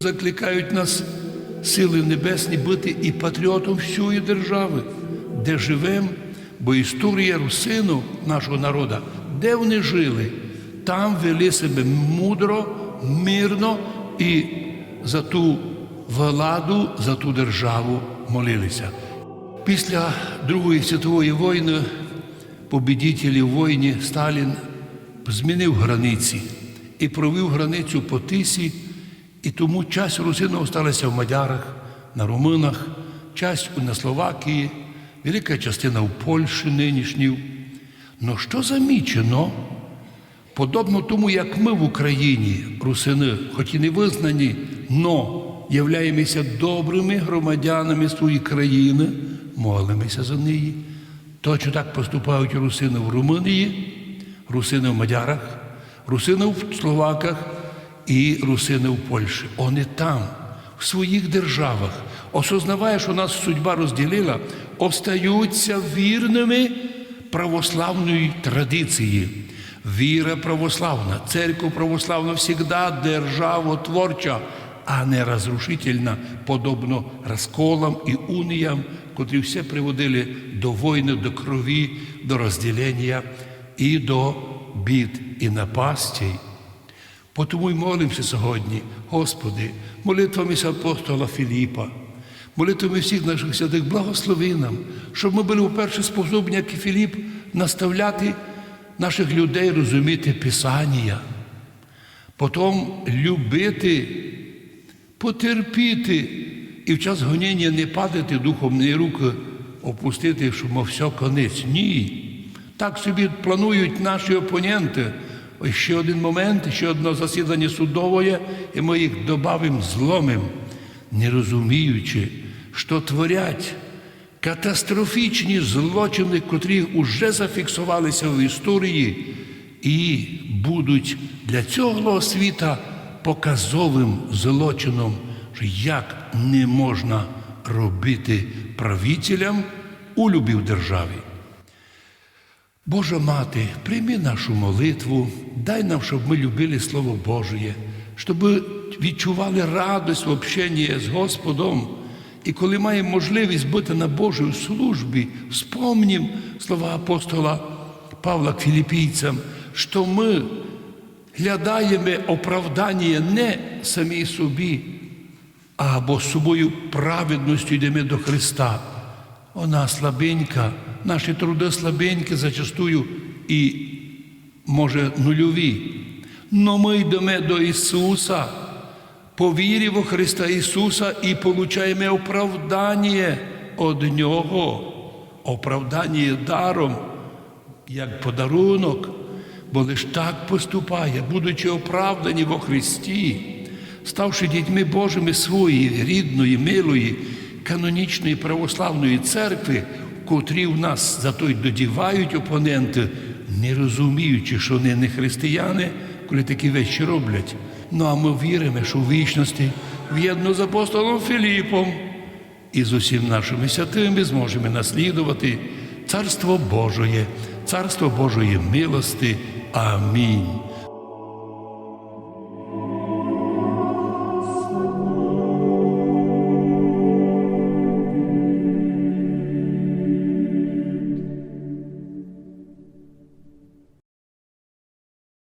Закликають нас сили небесні бути і патріотом всієї держави, де живемо, бо історія русину нашого народу, де вони жили, там вели себе мудро, мирно і за ту владу, за ту державу молилися. Після Другої світової війни побідітелі в війні Сталін змінив границі і провів границю по тисі, і тому часть русину осталася в мадярах, на румунах, часть на Словакії, велика частина в Польщі нинішній. Но що замічено, подобно тому, як ми в Україні, русини, хоч і не визнані, но являємося добрими громадянами своєї країни, молимося за неї. Точно так поступають русини в Румунії, русини в Мадярах, русини в Словаках і русини в Польщі. Вони там, в своїх державах, осознавая, що нас судьба розділила, остаються вірними православної традиції. Віра православна, церква православна завжди державотворча, а не розрушительна, подобно розколам і уніям, котрі все приводили до війни, до крові, до розділення і до бід і напастей. Тому й молимося сьогодні, Господи, молитвами апостола Філіпа, молитвами всіх наших святих, благослови нам, щоб ми були вперше способні, як і Філіп, наставляти наших людей розуміти Писання, потім любити, потерпіти і в час гоніння не падати духом, не руки опустити, що мов все конець. Ні. Так собі планують наші опоненти. Ще один момент, ще одне засідання судове, і ми їх додамо зломим, не розуміючи, що творять катастрофічні злочини, котрі вже зафіксувалися в історії, і будуть для цього світа показовим злочином, що як не можна робити правителям у любій державі. Божа мати, прийми нашу молитву, дай нам, щоб ми любили Слово Божє, щоб відчували радость в общенні з Господом. І коли маємо можливість бути на Божій службі, вспомнім слова апостола Павла к філіпійцям, що ми глядаємо оправдання не самі собі, або собою праведністю йдемо до Христа. Вона слабенька, наші труди слабенькі, зачастую і, може, нульові. Но ми йдемо до Ісуса, по вірі Христа Ісуса і получаємо оправдання від Нього, оправдання даром, як подарунок, бо лиш так поступає, будучи оправдані во Христі, ставши дітьми Божими своєї рідної, милої, канонічної православної церкви, котрі в нас зато й додівають опоненти, не розуміючи, що вони не християни, коли такі речі роблять. Ну а ми віримо, що в вічності, в'єдно з апостолом Філіпом і з усім нашими святими зможемо наслідувати Царство Божоє, Царство Божої милости. Амінь.